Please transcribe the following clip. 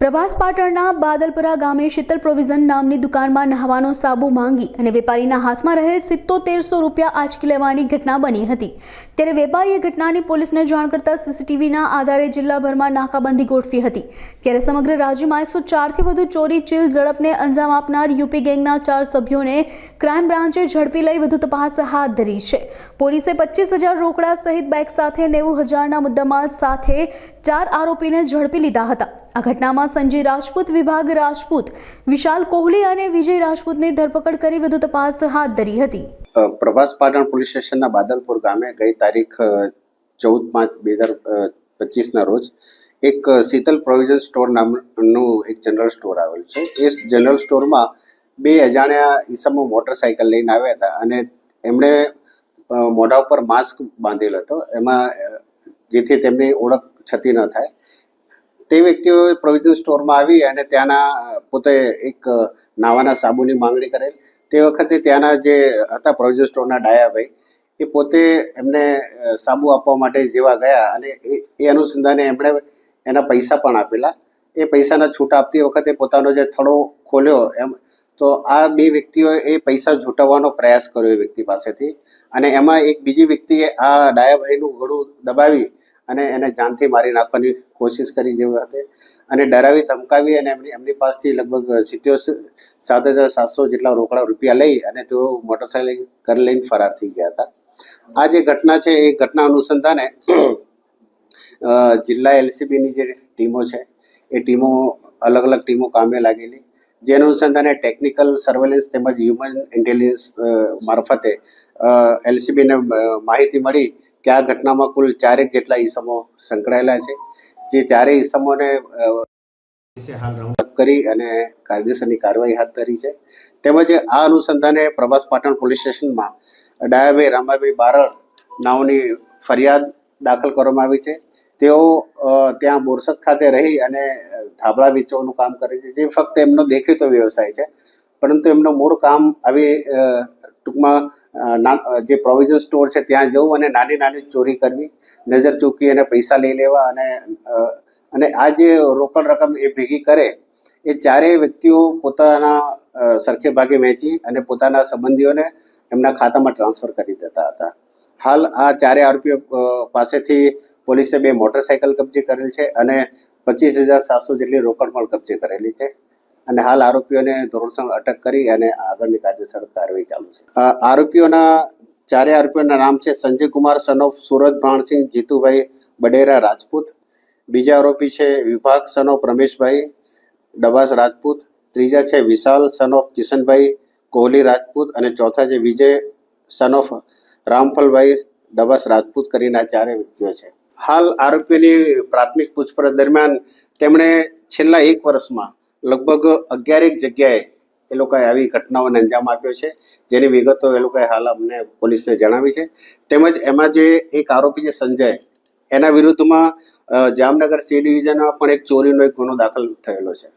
પ્રભાસ પાટણના બાદલપુરા ગામે શીતલ પ્રોવિઝન નામની દુકાનમાં નહાવાનો સાબુ માંગી અને વેપારીના હાથમાં રહેલ સિત્તોતેરસો રૂપિયા આંચકી લેવાની ઘટના બની હતી. ત્યારે વેપારીએ ઘટનાની પોલીસને જાણ કરતા સીસીટીવીના આધારે જિલ્લાભરમાં નાકાબંધી ગોઠવી હતી. ત્યારે સમગ્ર રાજ્યમાં એકસો ચારથી વધુ ચોરી, ચીલ, ઝડપને અંજામ આપનાર યુપી ગેંગના ચાર સભ્યોને ક્રાઇમ બ્રાન્ચે ઝડપી લઈ વધુ તપાસ હાથ ધરી છે. પોલીસે પચીસ હજાર રોકડા સહિત બાઇક સાથે નેવું હજારના મુદ્દામાલ સાથે ચાર આરોપીને ઝડપી લીધા હતા. આ ઘટનામાં સંજય રાજપૂત, વિભાગ રાજપૂત, વિશાલ કોહલી અને વિજય રાજપૂતની ધરપકડ કરી વધુ તપાસ હાથ ધરી હતી. પ્રભાસ પાટણ પોલીસ સ્ટેશનના બાદલપુર ગામે ગઈ તારીખ ચૌદ પાંચ બે હજાર પચીસના રોજ એક શીતલ પ્રોવિઝન સ્ટોર નામનું એક જનરલ સ્ટોર આવેલ છે. એ જનરલ સ્ટોરમાં બે અજાણ્યા ઈસમો મોટરસાયકલ લઈને આવ્યા હતા અને એમણે મોઢા ઉપર માસ્ક બાંધેલ હતો. એમાં જેથી તેમની ઓળખ છતી ન થાય. તે વ્યક્તિઓ પ્રોવિઝન સ્ટોરમાં આવી અને ત્યાંના પોતે એક નાવાના સાબુની માંગણી કરેલ. તે વખતે ત્યાંના જે હતા પ્રોવિઝન સ્ટોરના ડાયાભાઈ, એ પોતે એમને સાબુ આપવા માટે જેવા ગયા અને એ અનુસંધાને એમણે એના પૈસા પણ આપેલા. એ પૈસાના છૂટ આપતી વખતે પોતાનો જે થડો ખોલ્યો એમ, તો આ બે વ્યક્તિઓએ એ પૈસા ઝૂંટવવાનો પ્રયાસ કર્યો એ વ્યક્તિ પાસેથી. અને એમાં એક બીજી વ્યક્તિએ આ ડાયાભાઈનું ગળું દબાવી અને એને જાનથી મારી નાખવાની કોશિશ કરી જેવી હતી અને ડરાવી, ધમકાવી અને એમની એમની પાસેથી લગભગ સિત્યોતેર સાત હજાર સાતસો જેટલા રોકડા રૂપિયા લઈ અને તેઓ મોટરસાયકલ કરી લઈને ફરાર થઈ ગયા હતા. આ જે ઘટના છે, એ ઘટના અનુસંધાને જિલ્લા એલસીબીની જે ટીમો છે, એ ટીમો અલગ અલગ ટીમો કામે લાગેલી. જે અનુસંધાને ટેકનિકલ સર્વેલન્સ તેમજ હ્યુમન ઇન્ટેલિજન્સ મારફતે એલસીબીને માહિતી મળી કે આ ઘટનામાં કુલ ચારેક જેટલા ઈસમો સંકળાયેલા છે. જે ચારેય ઈસમોને કરી અને કાયદેસરની કાર્યવાહી હાથ ધરી છે. તેમજ આ અનુસંધાને પ્રભાસ પાટણ પોલીસ સ્ટેશનમાં ડાયાભાઈ રામાભાઈ બારડ નામની ફરિયાદ દાખલ કરવામાં આવી છે. તેઓ ત્યાં બોરસદ ખાતે રહી અને ધાબળા વેચવાનું કામ કરે છે. જે ફક્ત એમનો દેખીતો વ્યવસાય છે. પરંતુ એમનું મૂળ કામ આવી ટૂંકમાં જે પ્રોવિઝન સ્ટોર છે ત્યાં જવું અને નાની નાની ચોરી કરવી, નજર ચૂકી અને પૈસા લઈ લેવા અને અને આ જે રોકડ રકમ એ ભેગી કરે, એ ચારેય વ્યક્તિઓ પોતાના સરખે ભાગે વહેંચી અને પોતાના સંબંધીઓને એમના ખાતામાં ટ્રાન્સફર કરી દેતા હતા. હાલ આ ચારે આરોપીઓ પાસેથી પોલીસે બે મોટરસાયકલ કબજે કરેલ છે અને પચીસ હજાર સાતસો જેટલી રોકડ પણ કબજે કરેલી છે. અને હાલ આરોપીઓને ધોરણસર અટક કરી અને આગળની કાયદેસર કાર્યવાહી ચાલુ છે. આરોપીઓના ચારે આરોપીઓના નામ છે સંજય કુમાર સન ઓફ સુરજ ભાણસિંહ, જીતુભાઈ બડેરા, રાજપૂત. બીજા આરોપી છે વિભાગ સન ઓફ રમેશભાઈ ડબાસ, રાજપૂત. ત્રીજા છે વિશાલ સન ઓફ કિશનભાઈ કોહલી, રાજપૂત. અને ચોથા છે વિજય સન ઓફ રામફલભાઈ ડબાસ, રાજપૂત કરીને આ ચારે વ્યક્તિઓ છે. હાલ આરોપીની પ્રાથમિક પૂછપરછ દરમિયાન તેમણે છેલ્લા એક વર્ષમાં લગભગ અગિયારેક જગ્યાએ એ લોકોએ આવી ઘટનાઓને અંજામ આપ્યો છે. જેની વિગતો એ લોકોએ હાલ અમને પોલીસને જણાવી છે. તેમજ એમાં જે એક આરોપી છે સંજય, એના વિરુદ્ધમાં જામનગર સી ડિવિઝનમાં પણ એક ચોરીનો એક ગુનો દાખલ થયેલો છે.